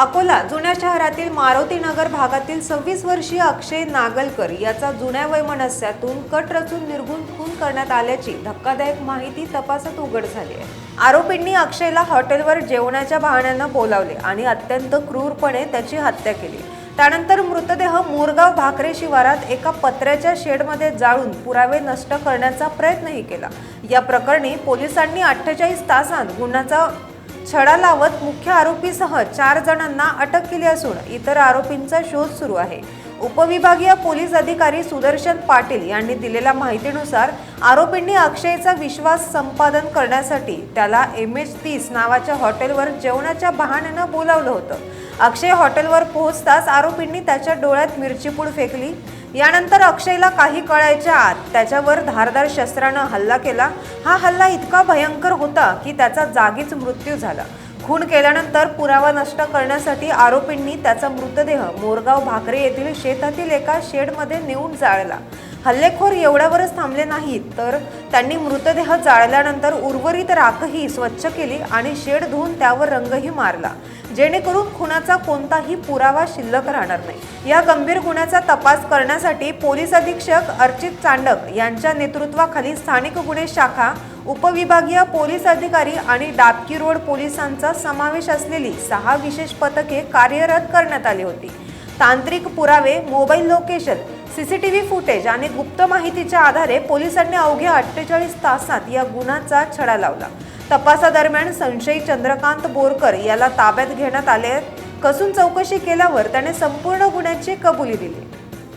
अकोला जुन्या शहरातील मारुती नगर भागातील सव्वीस वर्षीय अक्षय नागलकर याचा जुन्या वैमनस्यातून कट रचून निर्गुण खून करण्यात आल्याची धक्कादायक माहिती तपासात उघड झाली आहे. आरोपींनी अक्षयला हॉटेलवर जेवणाच्या बहाण्यानं बोलावले आणि अत्यंत क्रूरपणे त्याची हत्या केली. त्यानंतर मृतदेह मोरगाव भाकरे शिवारात एका पत्र्याच्या शेडमध्ये जाळून पुरावे नष्ट करण्याचा प्रयत्नही केला. या प्रकरणी पोलिसांनी अठ्ठेचाळीस तासांत गुन्ह्याचा छडा लावत मुख्य आरोपीसह चार जणांना अटक केली असून इतर आरोपींचा शोध सुरू आहे. उपविभागीय पोलीस अधिकारी सुदर्शन पाटील यांनी दिलेल्या माहितीनुसार आरोपींनी अक्षयचा विश्वास संपादन करण्यासाठी त्याला एम एच तीस नावाच्या हॉटेलवर जेवणाच्या बहाण्यानं बोलावलं होतं. अक्षय हॉटेलवर पोहोचताच आरोपींनी त्याच्या डोळ्यात मिरचीपूड फेकली. यानंतर अक्षयला काही कळायच्या आत त्याच्यावर धारदार शस्त्रानं हल्ला केला. हा हल्ला इतका भयंकर होता की त्याचा जागीच मृत्यू झाला. खून केल्यानंतर पुरावा नष्ट करण्यासाठी आरोपींनी त्याचा मृतदेह मोरगाव भाकरे येथील शेतातील एका शेडमध्ये नेऊन जाळला. हल्लेखोर एवढ्यावरच थांबले नाहीत तर त्यांनी मृतदेह जाळल्यानंतर उर्वरित राखही स्वच्छ केली आणि शेड धुवून त्यावर रंगही मारला. जेणेकरून खुनाचा कोणताही पुरावा शिल्लक राहणार नाही. या गंभीर गुन्ह्याचा तपास करण्यासाठी पोलीस अधीक्षक अर्चित चांडक यांच्या नेतृत्वाखाली स्थानिक गुन्हे शाखा उपविभागीय पोलीस अधिकारी आणि डाबकी रोड पोलिसांचा समावेश असलेली सहा विशेष पथके कार्यरत करण्यात आली होती. तांत्रिक पुरावे मोबाईल लोकेशन सीसीटीव्ही फुटेज आणि गुप्त माहितीच्या आधारे पोलिसांनी अवघ्या अठ्ठेचाळीस तासात या गुन्ह्याचा छडा लावला. तपासादरम्यान संशयी चंद्रकांत बोरकर याला ताब्यात घेण्यात आले कसून चौकशी केल्यावर त्याने संपूर्ण गुन्ह्याची कबुली दिली.